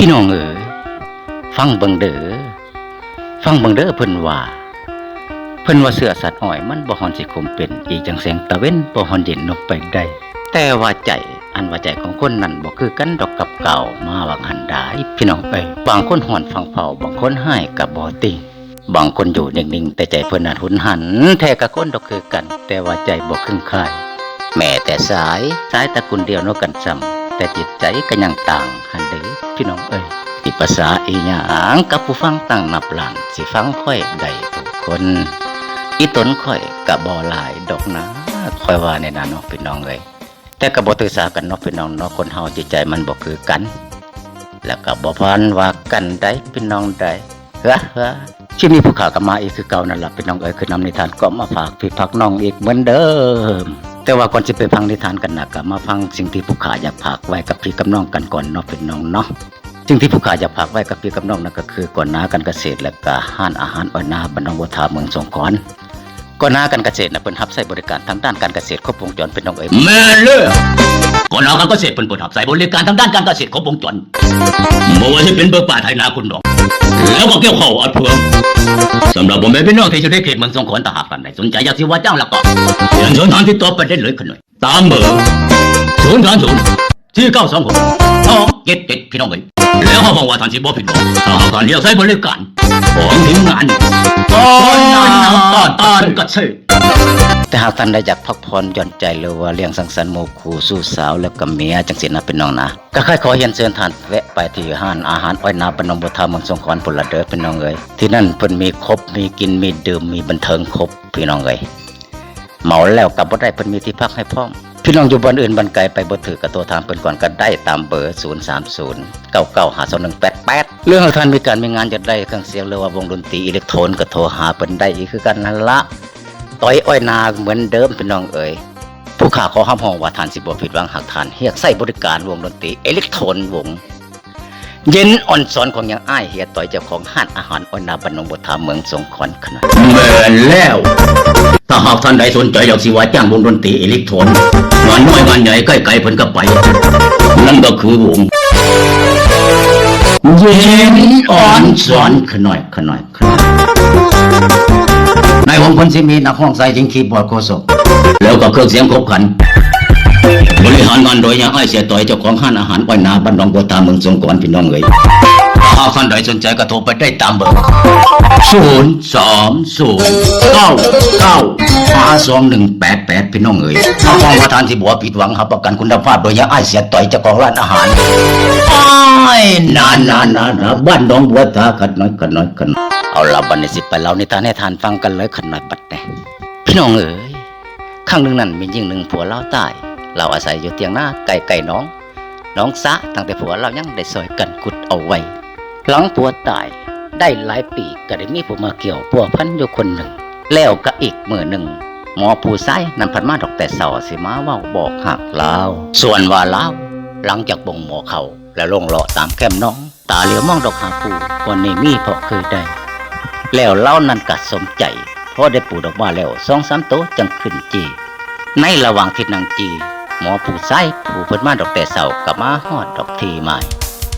พี่น้องเอ๋ยฟังเบิ่งเด้อฟังเบิ่งเด้อเพิ่นว่าเพิ่นว่าเสือสัตว์อ้อยมันบ่ฮอนสิคมเป็นอีกจังแสงตะเว้นบ่ฮอนเย็นนกไปได้ แต่ว่าใจอันว่าใจของคนนั้นบ่คือกันดอกกับเก่ามาวังหันดาพี่น้องเอ้ยบางคนหอนฟังเผาบางคนให้กับบ่ติบางคนอยู่นิ่งๆแต่ใจเพิ่นน่ะหุนหัน แท้กับคนดอกคือกัน แต่ว่าใจบ่ครึ่งคายแม่แต่สายสายตะกุลเดียวเนกันซ้ำ แต่จิตใจก็ยังต่างหันเด้อพี่น้องเอ้ยอีภาษาอีหยังกับผู้ฟังตั้งนับลานสิฟังค่อยได้ทุกคนอีตนข่อยกะบ่หลายดอกนะข่อยว่าในนั้นเนาะพี่น้องเอ้ยแต่ก็บ่ถือสากันเนาะพี่น้องเนาะคนเฮาจิตใจมันบ่คือกัน แล้วก็บ่พันว่ากันได้พี่น้องได้เฮ้อเฮ้อที่มีผู้ข่าวก็มาอีกคือเก่านั่นละพี่น้องเอ้ยคือนำนิทานก็มาฝากพี่พักน้องอีกเหมือนเดิม แต่ว่าก่อนจะไปฟังนิทานกันนะก็มาฟังสิ่งที่ผู้ข่าอยากฝากไว้กับพี่กับน้องกันก่อนเนาะพี่น้องเนาะสิ่งที่ผู้ข่าอยากฝากไว้กับพี่กับน้องนั่นก็คือก่อนหน้ากันเกษตรและก็ห้านอาหารอ้อยนาบรรณวัฒาเมืองสงขลาก่อนหน้ากันเกษตรนะเพิ่นรับใช้บริการทางด้านการเกษตรครบวงจรเป็นน้องเอ๋ยแม่เลือกก่อนเอาการเกษตรเป็นเปิดหับใส่บริการทางด้านการเกษตรครบวงจร เมื่อว่าจะเป็นเบิกป่าไทยนาคุณดอก แล้วก็เกี่ยวข่าวอัดเพื่อสำหรับผมเป็นพี่น้องที่อยู่ในเขตเมืองสงขลาถ้าหากท่านใดสนใจอยากสิว่าจ้างแล้วก็เรียนเชิญทางที่ตัวไปได้เลยขึ้นหน่อยตามเบอร์ศูนย์สามศูนย์ที่เก้าสองหกสองเจ็ดเจ็ดพี่น้องเอ๋ย แล้วเขาบอกว่าท่านสิบ่ผิดหวังถ้าหากการเรียกใช้บริการของทีมงานตอนรับต้อนตอนเกษตรแต่หากท่านใดอยากพักผ่อนหย่อนใจหรือว่าเลี้ยงสังสรรค์หมู่คู่สู้สาวแล้วก็เมียจังสินะเป็นน้องนะก็ค่อยขอเรียนเชิญท่านแวะไปที่ห้านอาหารอ้อยนาบรรณวัฒาเมืองสงขลาพุ่นละเด้อเป็นน้องเอ๋ยที่นั่นเพิ่นมีครบมีกินมีดื่มมีบันเทิงครบพี่น้องเอ๋ยเหมาแล้วกลับบ่ได้เพิ่นมีที่พักให้พร้อม พี่น้องอยู่บ้านอื่นบ้านไกลไปบ่ถือกับตัวทางเปินก่อนก็ได้ตามเบอร์ 030 9952188 เรื่องของท่านมีการมีงานจะได้เครื่องเสียงหรือว่าวงดนตรีอิเล็กโทรนก็โทรหาเปินได้อีกคือกันนั่นละต้อยอ้อยนาเหมือนเดิมพี่น้องเอ๋ยผู้ข่าขอห้ามห้องว่าทานสิบ่ผิดหวังหากทานเฮียกใส่บริการวงดนตรีอิเล็กโทรนวง เย็นอ่อนสอนของยังอ้ายเฮียต่อยเจ้าของห้านอาหารอ้อยนาบรรณงบทาเมืองสงขลาขนาดแม่นแล้วถ้าหากท่านใดสนใจอยากสิว่าจ้างวงดนตรีอิเล็กทรอนงานน้อยงานใหญ่ใกล้ๆเพิ่นก็ไปนั่นก็คือวงเย็นอ่อนสอนขน่อยขน่อยขน่อยในวงเพิ่นสิมีนักห้องใส่จิงคีย์บอร์ดโคศกแล้วก็เครื่องเสียงครบครัน บริหารงานโดยยังไอ้ายเสียต่อยเจ้าของห้านอาหารอ้อยนาบ้านหนองบัวตาเมืองสงขลาพี่น้องเอ๋ยถ้าหากท่านใดสนใจก็โทรไปได้ตามเบอร์ศูนย์สามศูนย์เก้าเก้าห้าสองหนึ่งแปดแปดพี่น้องเอ๋ยถ้าฟังว่าทานสิบัวผิดหวังครับประกันคุณภาพโดยยังไอ้ายเสียต่อยเจ้าของร้านอาหารอ้ายนานานานนะบ้านหนองบัวตาขัดน้อยขัดน้อยขัดน้อยเอาละบัดนี้สิไปเล่านิทานให้ทานฟังกันเลยขัน่อยบัดเนี้พี่น้องเอ๋ยข้างหนึ่งนั้นมีหญิงหนึ่งผัวเล่าตาย เราอาศัยอยู่เตียงหน้าไก่ไก่น้อง น้องสะตั้งแต่ผัวเรายังได้ซอยกันกุดเอาไว้ หลังผัวตายได้หลายปีก็ได้มีผู้มาเกี่ยวพัวพันอยู่คนหนึ่ง แล้วก็อีกมือหนึ่งหมอผู้ซ้ายนำพันมาดอกแต่เสาสิมาว่าบอกหักเลาส่วนว่าเลาหลังจากบ่งหมอเขาแล้วลงเลาะตามแคมน้อง ตาเหลียวมองดอกหาปูก่อนนี้มีพราะเคยได้แล้วเล่านั้นกัดสมใจพราะได้ปูดออกมาแล้วสองสามโตวจังขึ้นจี ในระหว่างที่นางจี หมอผู้ซ้ายผู้เพิ่นมาดอกแต่เสากับมาฮอดดอกทีใหม่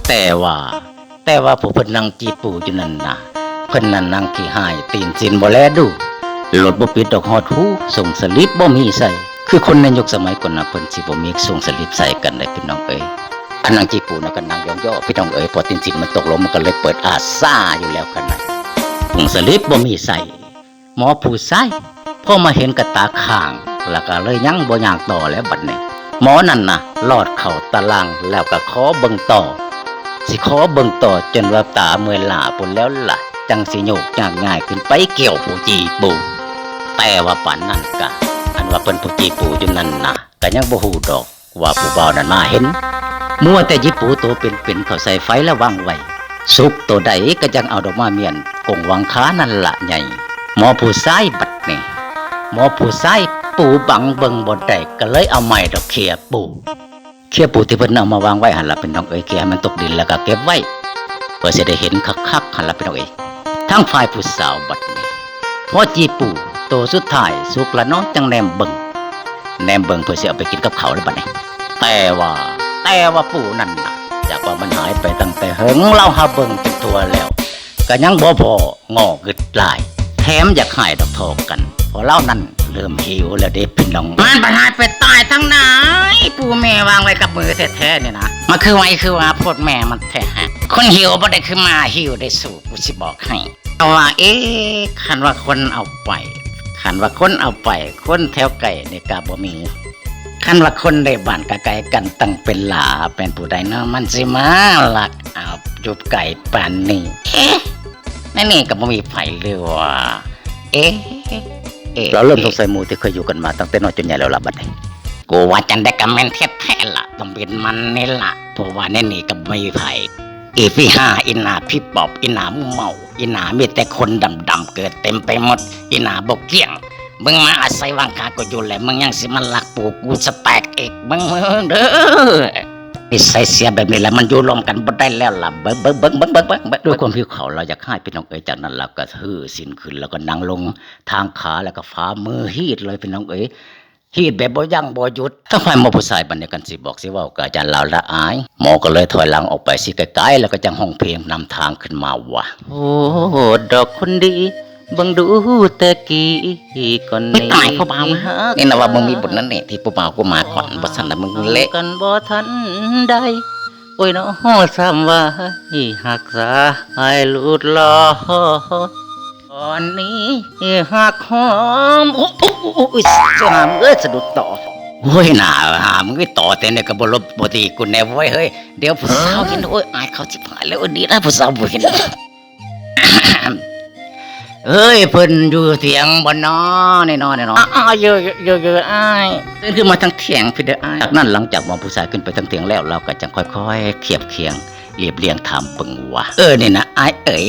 แต่ว่า แต่ว่าผู้เพิ่นนั่งจีปูอยู่นั่นนะเพิ่นนั่นนั่งขี้หาย ตีนจินบ่แลดูรถบ่ปิดดอกฮอดหูส่งสลิปบ่มีใส่คือคนในยุคสมัยก่อนนะเพิ่นสิบ่มีส่งสลิปใส่กันได้พี่น้องเอ้ยอันนางจีปูนะก็นั่งย่อๆพี่น้องเอ้ยพอตีนจินมันตกลงมันก็เลยเปิดอาซ่าอยู่แล้วกันนะส่งสลิปบ่มีใส่หมอผู้ใส่พอมาเห็นกระตาข้าง แล้วก็เลยยังบ่อยากต่อแล้วบัดนี้ หมอนั่นน่ะลอดเข่าตารางแล้วก็ขอเบิ่งต่อ สิขอเบิ่งต่อจนว่าตาเมื่อยล้าปุ่นแล้วล่ะ จังสิโยกยากง่ายขึ้นไปเกี่ยวผู้จีปูแต่ว่าปันนั่นกะ อันว่าเปิ้นผู้จีปูอยู่นั่นน่ะก็ยังบ่ฮู้ดอก ว่าผู้บ่าวนั้นมาเห็น มัวแต่ยิปูตัวเป็นๆเข้าใส่ไฟแล้ววางไว้สุกตัวใดก็จังเอาดอกมาเมียนกงวังค้านั่นละใหญ่หมอผู้ซ้ายบัดนี่หมอผู้ซ้าย ปูบังเบิงบนได้ก็เลยเอาไม้ดอกเขียปูเขียปูที่เพิ่นเอามาวางไว้หันละเป็นน้องเอ๋ยเขียให้มันตกดินแล้วก็เก็บไว้เพื่อจะได้เห็นคักๆหันละเป็นน้องเอ๋ยทั้งฝ่ายผู้สาวบัดนี้พอจีปูโตสุดท้ายสุกละน้องจังแนมเบิงแนมเบิงเพื่อจะเอาไปกินกับเขาแล้วบัดนี้แต่ว่าแต่ว่าปู่นั่นนะจากว่ามันหายไปตั้งแต่เหิงเราหาเบิ่งจนทัวแล้วก็ยังบ่พองอกึดลาย มอยากหายดอกทอกกันเพอเล่านั้นเริ่มหิวแล้วเด็กพี่น้องมันไปหายไปตายทั้งไหนปูแม่วางไว้กับมือแท้ๆเนี่ยนะมันคือไว้คือว่าพดแม่มันแท้ฮะคนหิวบ่ได้คือมาหิวได้สู่กูสิบอกให้เอาว่าเอ๊ะคันว่าคนเอาไปคันว่าคนเอาไปคนแถวไก่ในกาบ่มีคันว่าคนได้บ้านกะไก่กันตั้งเป็นหลาเป็นผู้ใดเนาะมันสิมาหลักเอาจุบไก่ปานนี้เอ๊ะ นั่นนี่ก็บ่มีไผเลยว่าเอ๊ะเอ๊ะเราเริ่มสงสัยหมู่ที่เคยอยู่กันมาตั้งแต่น้อยจนใหญ่แล้วล่ะบัดนี้กูว่าจันได้กำแม่นแท้ๆล่ะต้องเป็นมันนี่ล่ะเพราะว่าแน่นี่ก็บ่มีไผอีพี่ห้าอินาพี่ปอบอินาหมูเมาอินามีแต่คนดำๆเกิดเต็มไปหมดอินาบกเกี้ยงมึงมาอาศัยวางคาก็อยู่แหละมึงยังสิมันลักปูกูสแตกอีกมึงเด้อ นิสัยเสียแบบนี้แหล้วมันอยู่รวมกันบ่ได้แล้วล่ะเบิ้งเบิ้งเบิ้งเบิ้งเบิ้งเบิ้งด้วยความผิวเขาเราอยากให้พี่น้องเอ๋ยจากนั้นเราก็ถือสินขึ้นแล้วก็นั่งลงทางขาแล้วก็ฟ้ามือฮีดเลยพี่น้องเอ๋ยฮีดแบบบ่ยั้งบ่หยุดถ้าฝ่ายหมอผู้ชายบัดนี้กันสิบอกสิว้ากับอาจารย์ลาวละอายหมอก็เลยถอยหลังออกไปสิไกลๆแล้วก็จังห้องเพลงนำทางขึ้นมาว่าโอ้ดอกคนดี บังดูแต่กี้ก่อนนี้ตายพ่อบ่าวฮะนี่นะว่ามึงมีบทนั้นนี่ที่พ่อบ่าวกูมาก่อนบ่ซั่นน่ะมึงเละกันบ่ทันได้โอ้ยน้อซ้ำว่าให้หักษาให้ลุดลอยก่อนนี้หักหอมโอ้โอ้โอ้โอ้ยสามเอ้ยสะดุดต่อโอ้ยหน่าหามึงไม่ต่อแต่เนี่ยก็บ่ลบบ่ตีกูแน่เว้ยเฮ้ยเดี๋ยวผู้สาวเห็นโอ้ยอายเขาสิพายแล้วดีนะผู้สาวบ่เห็น เอ้ยเพิ่นอยู่เถียงบ่นอแน่นอนแน่นอนอ้าวเยอะเยอะเยอะอ้ายตื่นขึ้นมาทั้งเถียงพี่เด้ออ้ายจากนั้นหลังจากมองผู้ชายขึ้นไปทั้งเถียงแล้วเราก็จะค่อยๆเคียบเคียงเรียบเรียงถามเบิ่งว่าเออนี่นะอ้ายเอ๋ย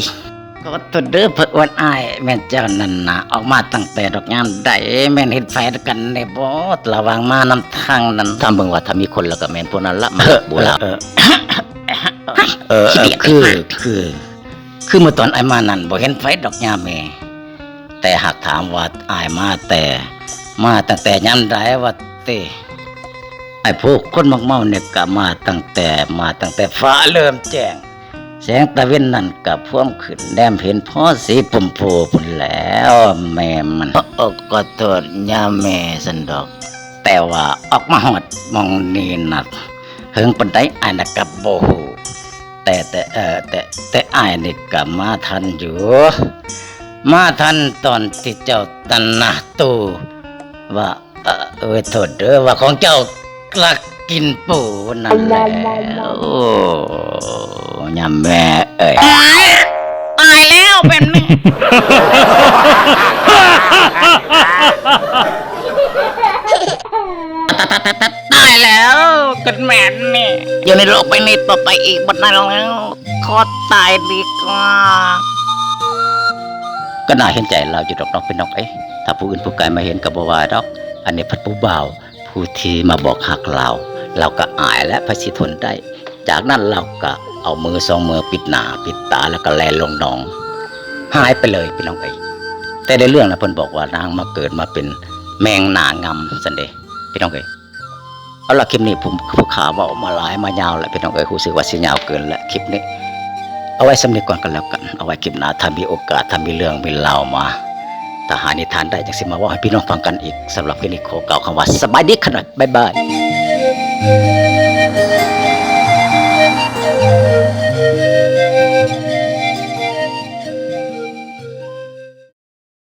ก็ตัวเด้อเพิ่นอ้วนอ้ายแม่นเจ้านั่นนะออกมาตั้งแต่ดอกยามใดแม่นเฮ็ดแฟนกันในบ่ระวังมานำทางนั้นถามเบิ่งว่าถ้ามีคนแล้วก็แม่นพวกนั้นละมาบุลาเออเออคือคือ คือเมื่อตอนไอ้มานั่นบ่เห็นไฟดอกยามแม่ แต่หากถามว่าอายมาแต่มาตั้งแต่ยันไดว่าเตไอ้พวกคนมักเมาเนี่ยก็มาตั้งแต่มาตั้งแต่ฟ้าเริ่มแจ้ง แสงตะเวนนั่นกับพ่วมขึ้นแนมเห็นพ่อสีปมโพพุ่นแล้ว แม่มันโอ้ก็โทษยาแม่สันดอก แต่ว่าออกมาหอดมองนี่นักเฮิงปันไดอานกับโบฮู แต่แต่เออแต่แต่อายนี่ก็มาทันอยู่ มาทันตอนที่เจ้าตันนะตูว่าเออเออโทษเด้อว่าของเจ้ากลักกินปูนั่นแหละโอ้ยำแม่เอ้ยตายแล้วเป็นแม่ ตายแล้วกันแม่นี่ อยู่ในโลกใบนี้ต่อไปอีกบัดนั้นแล้วขอตายดีกว่า ก็น่าเห็นใจเราอยู่ดอกน้องเป็นน้องเอ๊ะถ้าผู้อื่นผู้ไกลมาเห็นกับบว่าดอก อันนี้พัดผู้เบาผู้ที่มาบอกหักเรา เราก็อายและพระสิทนได้ จากนั้นเราก็เอามือสองมือปิดหน้าปิดตาแล้วก็แลลงหนอง หายไปเลยพี่น้องเอ้แต่ในเรื่องนะเพิ่นบอกว่านางมาเกิดมาเป็นแมงหนางำสันเดะพี่น้องเอ้ เอาละคลิปนี้ผมผู้ข่าวว่าออกมาหลายมายาวแล้วพี่น้องเอ๋ยรู้สึกว่าสิยาวเกินและคลิปนี้ เอาไว้สำนึกก่อนกันแล้วกัน เอาไว้คลิปหน้าถ้ามีโอกาสถ้ามีเรื่องมีเล่ามาถ้าหานิทานได้จังสิมาว่าให้พี่น้องฟังกันอีกสำหรับคลิปนี้ขอเกล่าวคำว่าสบายดีขนาดบ๊ายบาย